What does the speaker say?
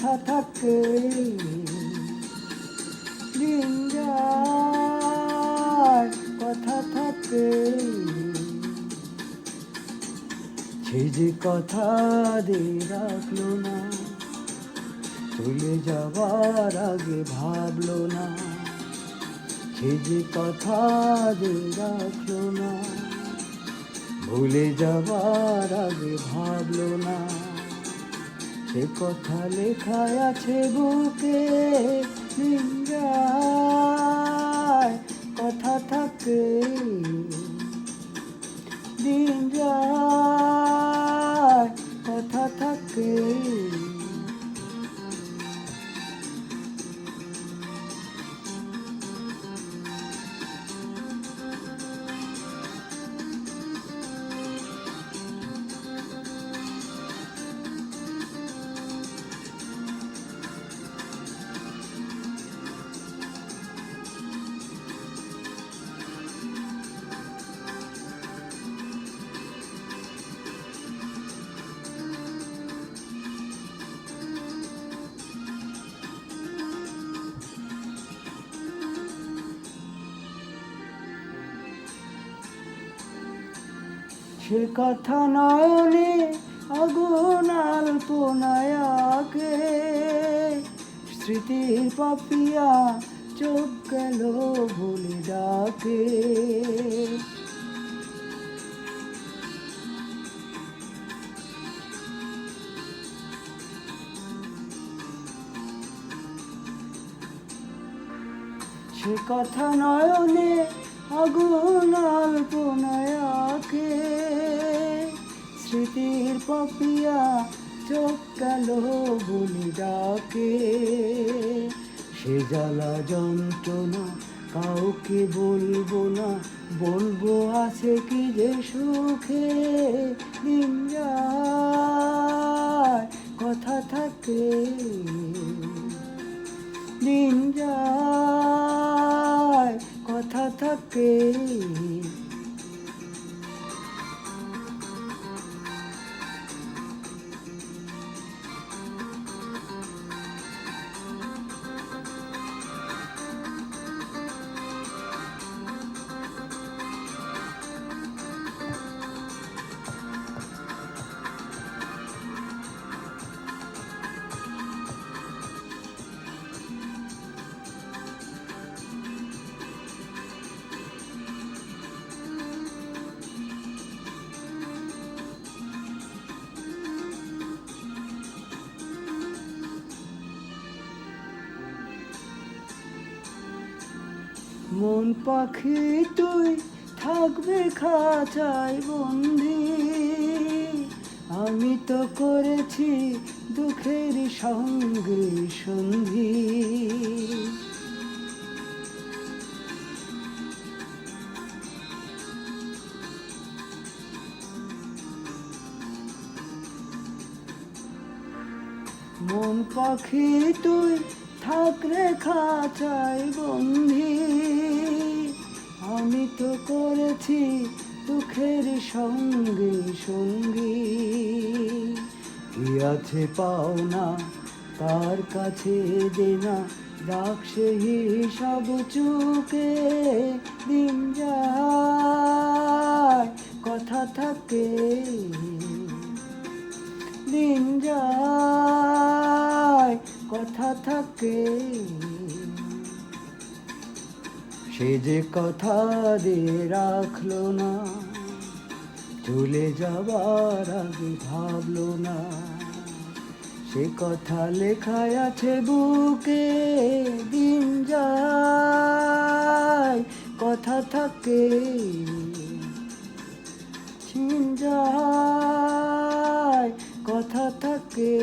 কথা থাকে দিন কথা থাকে সে কথা দিয়ে রাখল না চলে যাবার আগে ভাবলো না সে কথা দিয়ে রাখল না ভুলে যাবার আগে ভাবলো না সে কথা লেখা আছে বুকে কথা থাকে দিন যায় কথা থাকে সে কথা নয়নে আগুন আলপনায়াকে স্মৃতির পাপিয়া চোখ গেল ভুলে ডাকে। সে কথা নয়নে আগুন আলপনায়াকে পাপিয়া চোখ বলি ডাকে। সে জ্বালা যন্ত্রণা কাউকে বলব না, বলব আছে কি যে সুখে যায়, কথা থাকে। দিন যায়, কথা থাকে। মন পাখি তুই থাকবে খাঁচায় বন্দি। আমি তো করেছি দুঃখের সঙ্গে সন্ধি। মন পাখি তুই থাকলে খাঁচাই বন্ধি। আমি তো করেছি দুঃখের সঙ্গে সঙ্গী। কি আছে পাওনা তার কাছে দেনা রাখ সে হিসাব চুকে দিন যায়, কথা থাকে। থাকে। সে যে কথা দিয়ে রাখল না, চলে যাবার আগে ভাবলো না। সে কথা লেখায় আছে বুকে, দিন যায়, কথা থাকে। ছিন যায়, কথা থাকে।